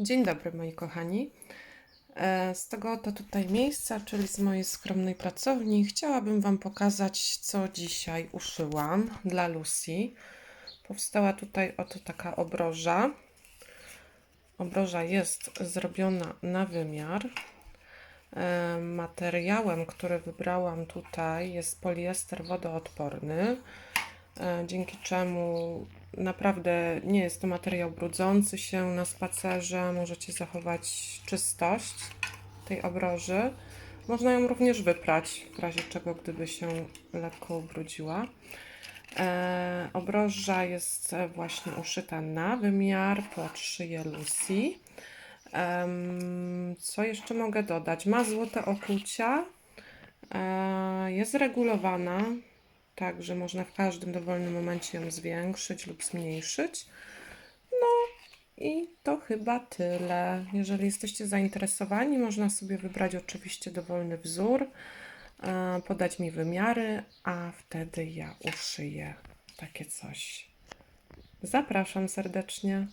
Dzień dobry moi kochani. E, Z tego oto tutaj miejsca, czyli z mojej skromnej pracowni, chciałabym Wam pokazać, co dzisiaj uszyłam dla Lucy. Powstała tutaj oto taka obroża. Obroża jest zrobiona na wymiar. E, Materiałem, który wybrałam tutaj jest poliester wodoodporny, dzięki czemu naprawdę nie jest to materiał brudzący się na spacerze. Możecie zachować czystość tej obroży. Można ją również wyprać, w razie czego, gdyby się lekko ubrudziła. E, obroża jest e, właśnie uszyta na wymiar pod szyję Lucy. Em, co jeszcze mogę dodać? Ma złote okucia. E, jest regulowana, tak że można w każdym dowolnym momencie ją zwiększyć lub zmniejszyć. No i to chyba tyle. Jeżeli jesteście zainteresowani, można sobie wybrać oczywiście dowolny wzór, podać mi wymiary, a wtedy ja uszyję takie coś. Zapraszam serdecznie.